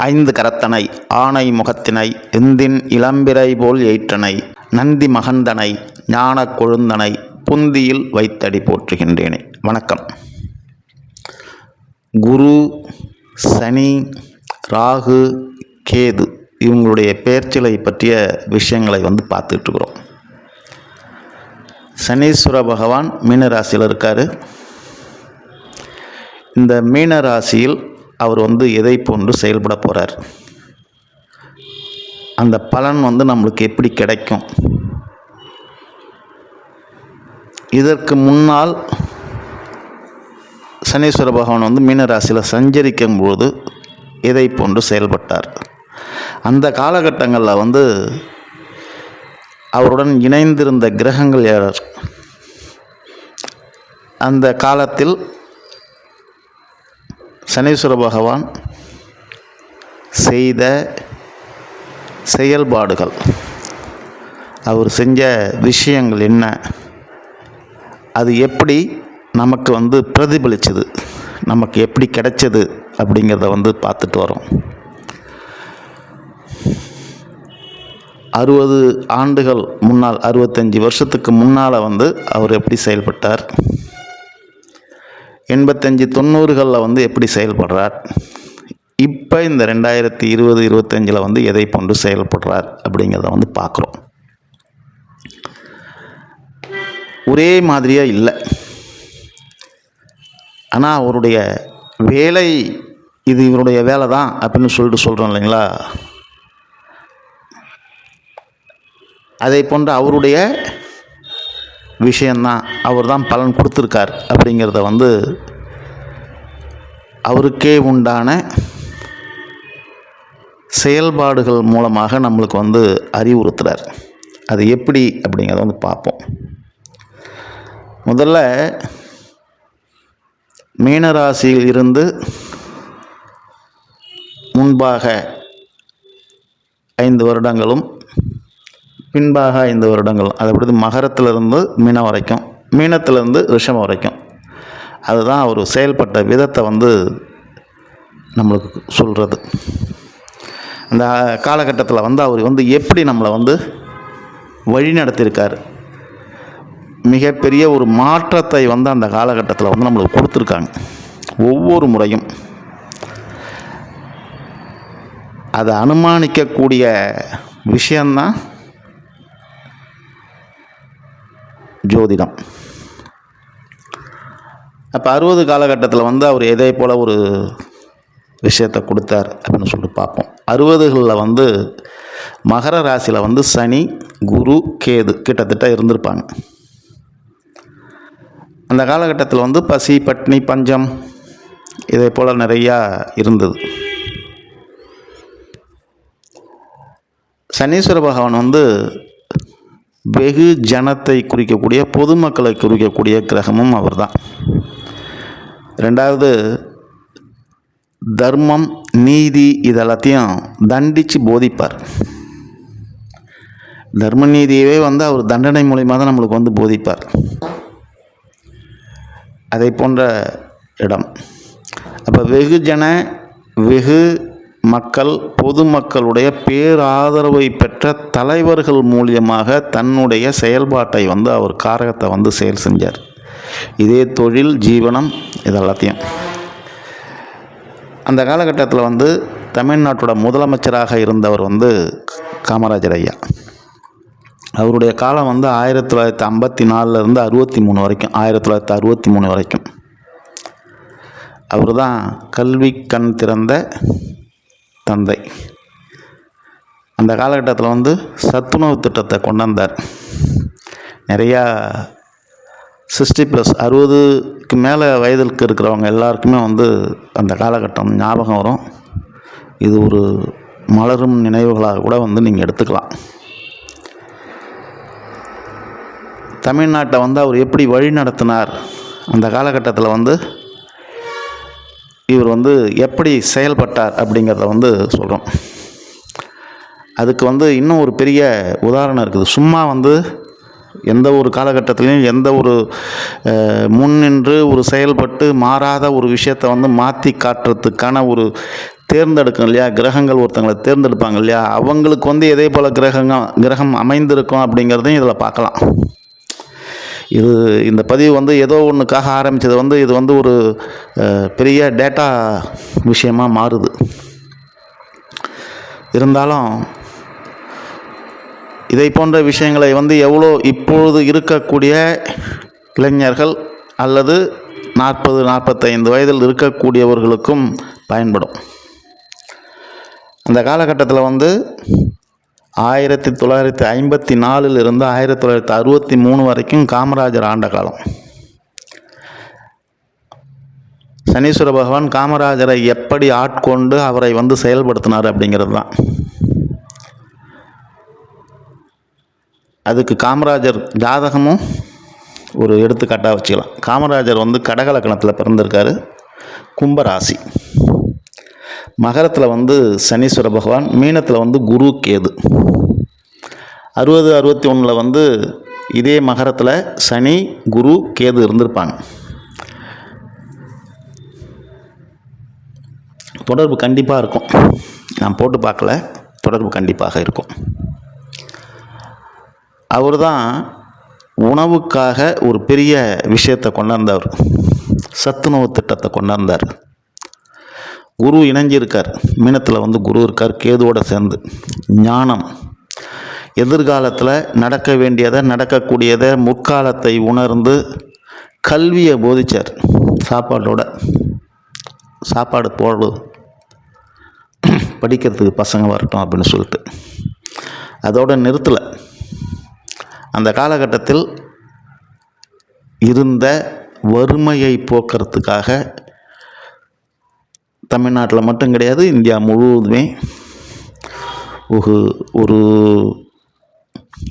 ஐந்து கரத்தனை ஆனை முகத்தினை எந்தின் இளம்பிறை போல் எயிற்றனை நந்தி மகந்தனை ஞானக் கொழுந்தனை புந்தியில் வைத்தடி போற்றுகின்றேனே. வணக்கம். குரு சனி ராகு கேது இவங்களுடைய பேர்ச்சிலை பற்றிய விஷயங்களை வந்து பார்த்துட்ருக்குறோம். சனீஸ்வர பகவான் மீனராசியில் இருக்கார். இந்த மீனராசியில் அவர் வந்து எதை போன்று செயல்பட போகிறார் அந்த பலன் வந்து நம்மளுக்கு எப்படி கிடைக்கும்? இதற்கு முன்னால் சனீஸ்வர பகவான் வந்து மீனராசியில் சஞ்சரிக்கும் போது இதை போன்று செயல்பட்டார். அந்த காலகட்டங்களில் வந்து அவருடன் இணைந்திருந்த கிரகங்கள் யார்? அந்த காலத்தில் சனீஸ்வர பகவான் செய்த செயல்பாடுகள். அவர் செஞ்ச விஷயங்கள் என்ன? அது எப்படி நமக்கு வந்து பிரதிபலிச்சது? நமக்கு எப்படி கிடைச்சது? அப்படிங்கிறத வந்து பார்த்துட்டு வரோம். அறுபது ஆண்டுகள் முன்னால் அறுபத்தஞ்சி வருஷத்துக்கு முன்னால் வந்து அவர் எப்படி செயல்பட்டார்? எண்பத்தஞ்சு தொண்ணூறுகளில் வந்து எப்படி செயல்படுறார்? இப்போ இந்த ரெண்டாயிரத்தி இருபது இருபத்தஞ்சில் வந்து எதை போன்று செயல்படுறார் அப்படிங்கிறத வந்து பார்க்குறோம். ஒரே மாதிரியாக இல்லை. ஆனால் அவருடைய வேலை இது இவருடைய வேலை தான் அப்படின்னு சொல்லிட்டு சொல்கிறோம் இல்லைங்களா? அதை போன்ற அவருடைய விஷயந்தான் அவர் தான் பலன் கொடுத்துருக்கார் அப்படிங்கிறத வந்து அவருக்கே உண்டான செயல்பாடுகள் மூலமாக நம்மளுக்கு வந்து அறிவுறுத்துறார். அது எப்படி அப்படிங்கிறத வந்து பார்ப்போம். முதல்ல மீனராசியில் இருந்து முன்பாக ஐந்து வருடங்களும் பின்பாக ஐந்து வருடங்கள். அதாவது மகரத்திலிருந்து மீனம் வரைக்கும் மீனத்திலிருந்து ரிஷபம் வரைக்கும். அதுதான் அவர் செயல்பட்ட விதத்தை வந்து நம்மளுக்கு சொல்கிறது அந்த காலகட்டத்தில் வந்து அவர் வந்து எப்படி நம்மளை வந்து வழி நடத்தியிருக்கார்? மிகப்பெரிய ஒரு மாற்றத்தை வந்து அந்த காலகட்டத்தில் வந்து நம்மளுக்கு கொடுத்துருக்காங்க. ஒவ்வொரு முறையும். அதை அனுமானிக்கக்கூடிய விஷயந்தான் ஜோதிடம். அப்போ அறுபது காலகட்டத்தில் வந்து அவர் எதை போல் ஒரு விஷயத்தை கொடுத்தார் அப்படின்னு சொல்லிட்டு பார்ப்போம். அறுபதுகளில் வந்து மகர ராசியில் வந்து சனி குரு கேது கிட்டத்தட்ட இருந்திருப்பாங்க. அந்த காலகட்டத்தில் வந்து பசி பட்னி பஞ்சம் இதே போல் நிறையா இருந்தது. சனீஸ்வர பகவான் வந்து வெகு ஜனத்தை குறிக்கக்கூடிய பொதுமக்களை குறிக்கக்கூடிய கிரகமும் அவர்தான். ரெண்டாவது தர்மம் நீதி இதெல்லாத்தையும் தண்டித்து போதிப்பார். தர்ம நீதியவே வந்து அவர் தண்டனை மூலிமா தான் நம்மளுக்கு வந்து போதிப்பார். அதை போன்ற இடம். அப்போ வெகுஜன வெகு மக்கள் பொதுமக்களுடைய பேராதரவை பெற்ற தலைவர்கள் மூலியமாக தன்னுடைய செயல்பாட்டை வந்து அவர் காரகத்தை வந்து செயல் செஞ்சார். இதே தொழில் ஜீவனம் இதெல்லாத்தையும் அந்த காலகட்டத்தில் வந்து தமிழ்நாட்டோட முதலமைச்சராக இருந்தவர் வந்து காமராஜர் ஐயா. அவருடைய காலம் வந்து ஆயிரத்தி தொள்ளாயிரத்தி ஐம்பத்தி நாலுலேருந்து அறுபத்தி மூணு வரைக்கும் ஆயிரத்தி தொள்ளாயிரத்தி அறுபத்தி மூணு வரைக்கும். அவர் தான் கல்வி கண் திறந்த தந்தை. அந்த காலகட்டத்தில் வந்து சத்துணவு திட்டத்தை கொண்டு வந்தார் நிறையா சிக்ஸ்டி ப்ளஸ் அறுபதுக்கு மேலே வயதிற்கு இருக்கிறவங்க எல்லாருக்குமே வந்து அந்த காலகட்டம் ஞாபகம் வரும். இது ஒரு மலரும் நினைவுகளாக கூட வந்து நீங்கள் எடுத்துக்கலாம். தமிழ்நாட்டை வந்து அவர் எப்படி வழி நடத்தினார் அந்த காலகட்டத்தில் வந்து இவர் வந்து எப்படி செயல்பட்டார் அப்படிங்கிறத வந்து சொல்கிறோம் அதுக்கு வந்து இன்னும் ஒரு பெரிய உதாரணம் இருக்குது. சும்மா வந்து எந்த ஒரு காலகட்டத்திலையும் எந்த ஒரு முன்னின்று ஒரு செயல்பட்டு மாறாத ஒரு விஷயத்தை வந்து மாற்றி காட்டுறதுக்கான ஒரு தேர்ந்தெடுக்கும் இல்லையா? கிரகங்கள் ஒருத்தங்களை தேர்ந்தெடுப்பாங்க இல்லையா? அவங்களுக்கு வந்து இதே போல் கிரகங்கள் கிரகம் அமைந்திருக்கும் அப்படிங்கிறதையும் இதில் பார்க்கலாம். இது இந்த பதிவு வந்து ஏதோ ஒன்றுக்காக ஆரம்பித்தது வந்து இது வந்து ஒரு பெரிய டேட்டா விஷயமாக மாறுது. இருந்தாலும் இதை போன்ற விஷயங்களை வந்து எவ்வளோ இப்பொழுது இருக்கக்கூடிய இளைஞர்கள் அல்லது நாற்பது நாற்பத்தைந்து வயதில் இருக்கக்கூடியவர்களுக்கும் பயன்படும். அந்த காலகட்டத்தில் வந்து ஆயிரத்தி தொள்ளாயிரத்தி ஐம்பத்தி நாலுலேருந்து ஆயிரத்தி தொள்ளாயிரத்தி அறுபத்தி மூணு வரைக்கும் காமராஜர் ஆண்ட காலம். சனீஸ்வர பகவான் காமராஜரை எப்படி ஆட்கொண்டு அவரை வந்து செயல்படுத்தினார் அப்படிங்கிறது தான். அதுக்கு காமராஜர் ஜாதகமும் ஒரு எடுத்துக்காட்டாக வச்சுக்கலாம். காமராஜர் வந்து கடகலக்கணத்தில் பிறந்திருக்காரு. கும்பராசி. மகரத்தில் வந்து சனீஸ்வர பகவான் மீனத்தில் வந்து குரு கேது. அறுபது அறுபத்தி ஒன்றில் வந்து இதே மகரத்தில் சனி குரு கேது இருந்திருப்பாங்க. தொடர்பு கண்டிப்பாக இருக்கும். நான் போட்டு பார்க்கல. தொடர்பு கண்டிப்பாக இருக்கும். அவர் தான் உணவுக்காக ஒரு பெரிய விஷயத்தை கொண்டாந்தவர். சத்துணவு திட்டத்தை கொண்டாந்தார். குரு இணைஞ்சிருக்கார். மீனத்தில் வந்து குரு இருக்கார். கேதுவோடு சேர்ந்து. ஞானம். எதிர்காலத்தில் நடக்க வேண்டியதை நடக்கக்கூடியதை முற்காலத்தை உணர்ந்து கல்வியை போதிச்சார். சாப்பாட்டோட. சாப்பாடு போடு. படிக்கிறதுக்கு பசங்க வரட்டும் அப்படின்னு சொல்லிட்டு. அதோட நிறுத்தலை. அந்த காலகட்டத்தில் இருந்த வறுமையை போக்குறதுக்காக தமிழ்நாட்டில் மட்டும் கிடையாது இந்தியா முழுவதுமே ஒரு ஒரு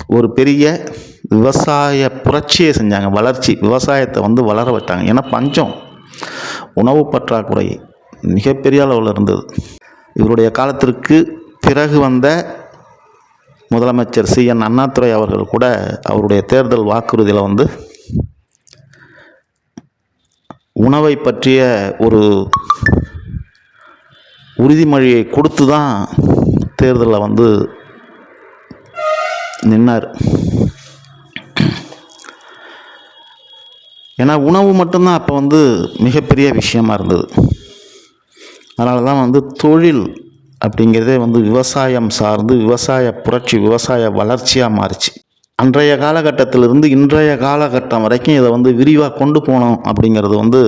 ஒரு பெரிய விவசாய புரட்சியை செஞ்சாங்க. வளர்ச்சி விவசாயத்தை வந்து வளர வச்சாங்க. ஏன்னா பஞ்சம் உணவு பற்றாக்குறை மிகப்பெரிய அளவில் இருந்தது. இவருடைய காலத்திற்கு பிறகு வந்த முதலமைச்சர் சி. என். அண்ணாதுரை அவர்கள் கூட அவருடைய தேர்தல் வாக்குறுதியில் வந்து உணவை பற்றிய ஒரு உறுதிமொழியை கொடுத்து தான் தேர்தலில் வந்து நின்னார். ஏன்னா உணவு மட்டும்தான் அப்போ வந்து மிகப்பெரிய விஷயமா இருந்தது. அதனால தான் வந்து தொழில் அப்படிங்கிறதே வந்து விவசாயம் சார்ந்து விவசாய புரட்சி விவசாய வளர்ச்சியாக மாறுச்சு. அன்றைய காலகட்டத்திலிருந்து இன்றைய காலகட்டம் வரைக்கும் இதை வந்து விரிவாக கொண்டு போனோம் அப்படிங்கிறது வந்து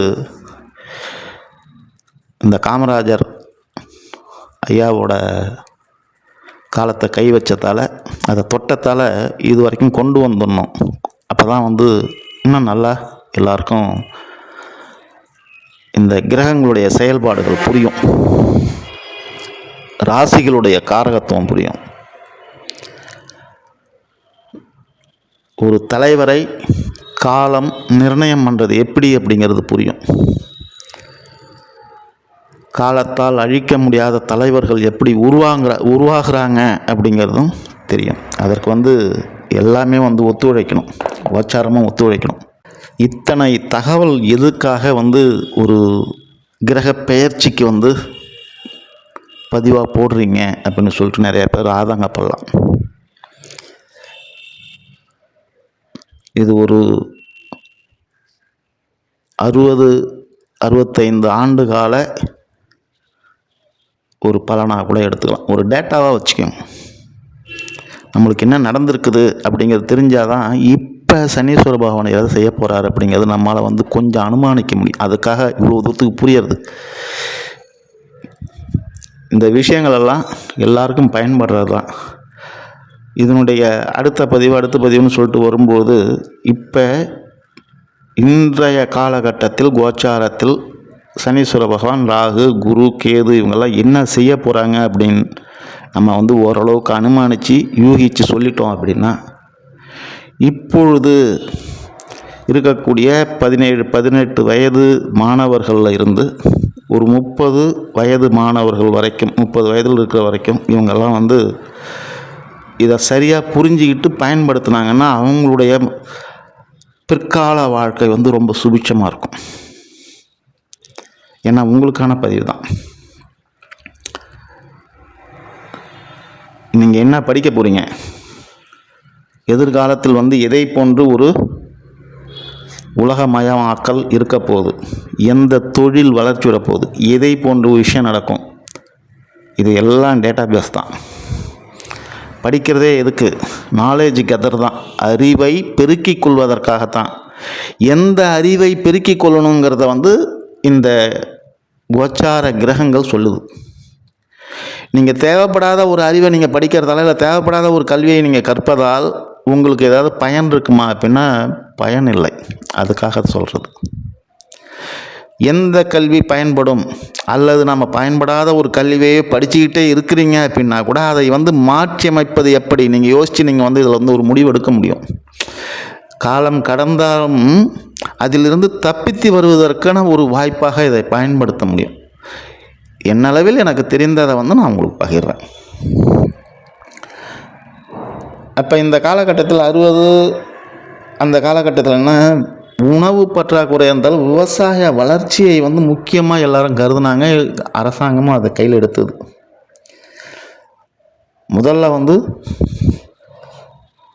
இந்த காமராஜர் ஐயாவோட காலத்தை கை வச்சதால் அதை தொட்டத்தால் இது வரைக்கும் கொண்டு வந்துடணும். அப்போ தான் வந்து இன்னும் நல்லா எல்லாருக்கும் இந்த கிரகங்களுடைய செயல்பாடுகள் புரியும். ராசிகளுடைய காரகத்துவம் புரியும். ஒரு தலைவரை காலம் நிர்ணயம் பண்ணுறது எப்படி அப்படிங்கிறது புரியும். காலத்தால் அழிக்க முடியாத தலைவர்கள் எப்படி உருவாங்கிற உருவாகிறாங்க அப்படிங்கிறதும் தெரியும். அதற்கு வந்து எல்லாமே வந்து ஒத்துழைக்கணும். உபச்சாரமும் ஒத்துழைக்கணும். இத்தனை தகவல் எதுக்காக வந்து ஒரு கிரக பெயர்ச்சிக்கு வந்து பதிவாக போடுறீங்க அப்படின்னு சொல்லிட்டு நிறைய பேர் ஆதங்கப்படலாம். இது ஒரு அறுபது அறுபத்தைந்து ஆண்டு கால ஒரு பலனாக கூட எடுத்துக்கலாம். ஒரு டேட்டாவாக வச்சுக்கோங்க. நம்மளுக்கு என்ன நடந்திருக்குது அப்படிங்கிறது தெரிஞ்சால் தான் இப்போ சனீஸ்வர பகவான் ஏதாவது செய்ய போகிறாரு அப்படிங்கிறது நம்மளால் வந்து கொஞ்சம் அனுமானிக்க முடியும். அதுக்காக இவ்வளோ தூரத்துக்கு புரியறது. இந்த விஷயங்கள் எல்லாம் எல்லாருக்கும் பயன்படுறது தான் இதனுடைய அடுத்த பதிவு அடுத்த பதிவுன்னு சொல்லிட்டு வரும்போது இப்போ இன்றைய காலகட்டத்தில் கோச்சாரத்தில் சனீஸ்வர பகவான் ராகு குரு கேது இவங்கெல்லாம் என்ன செய்ய போகிறாங்க அப்படின்னு நம்ம வந்து ஓரளவுக்கு அனுமானித்து யூகித்து சொல்லிட்டோம் அப்படின்னா இப்பொழுது இருக்கக்கூடிய பதினேழு பதினெட்டு வயது மாணவர்களில் இருந்து ஒரு முப்பது வயது மாணவர்கள் வரைக்கும் முப்பது வயதில் இருக்கிற வரைக்கும் இவங்கெல்லாம் வந்து இதை சரியாக புரிஞ்சுக்கிட்டு பயன்படுத்தினாங்கன்னா அவங்களுடைய பிற்கால வாழ்க்கை வந்து ரொம்ப சுபிட்சமாக இருக்கும். ஏன்னா உங்களுக்கான பதிவு தான். நீங்கள் என்ன படிக்க போகிறீங்க எதிர்காலத்தில் வந்து எதை போன்று ஒரு உலகமயமாக்கல் இருக்க போகுது? எந்த தொழில் வளர்ச்சி வர போகுது? எதை போன்ற ஒரு விஷயம் நடக்கும்? இது எல்லாம் டேட்டா பேஸ் தான். படிக்கிறதே எதுக்கு? நாலேஜ் கெதர் தான். அறிவை பெருக்கிக் கொள்வதற்காகத்தான். எந்த அறிவை பெருக்கிக் கொள்ளணுங்கிறத வந்து இந்த கோச்சார கிரகங்கள் சொல்லுது. நீங்கள் தேவைப்படாத ஒரு அறிவை நீங்கள் படிக்கிறதால இல்லை தேவைப்படாத ஒரு கல்வியை நீங்கள் கற்பதால் உங்களுக்கு ஏதாவது பயன் இருக்குமா? அப்படின்னா பயன் இல்லை. அதுக்காக சொல்கிறது எந்த கல்வி பயன்படும்? அல்லது நம்ம பயன்படாத ஒரு கல்வியை படிச்சுக்கிட்டே இருக்கிறீங்க அப்படின்னா கூட அதை வந்து மாற்றி அமைப்பது எப்படி? நீங்கள் யோசித்து நீங்கள் வந்து இதில் வந்து ஒரு முடிவு எடுக்க முடியும். காலம் கடந்தாலும் அதிலிருந்து தப்பித்து வருவதற்கான ஒரு வாய்ப்பாக இதை பயன்படுத்த முடியும். என்னளவில் எனக்கு தெரிந்ததை வந்து நான் உங்களுக்கு பகிர்றேன். அப்போ இந்த காலகட்டத்தில் அறுபது அந்த காலகட்டத்தில் என்ன? உணவு பற்றாக்குறை இருந்தாலும் விவசாய வளர்ச்சியை வந்து முக்கியமாக எல்லாரும் கருதுனாங்க. அரசாங்கமும் அதை கையில் எடுத்தது. முதல்ல வந்து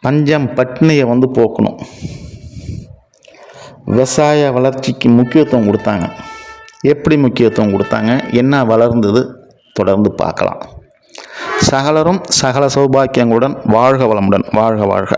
பஞ்சம் பட்டினியை வந்து போக்கணும். விவசாய வளர்ச்சிக்கு முக்கியத்துவம் கொடுத்தாங்க. எப்படி முக்கியத்துவம் கொடுத்தாங்க? என்ன வளர்ந்தது? தொடர்ந்து பார்க்கலாம். சகலரும் சகல சௌபாக்கியங்களுடன் வாழ்க வளமுடன் வாழ்க வாழ்க.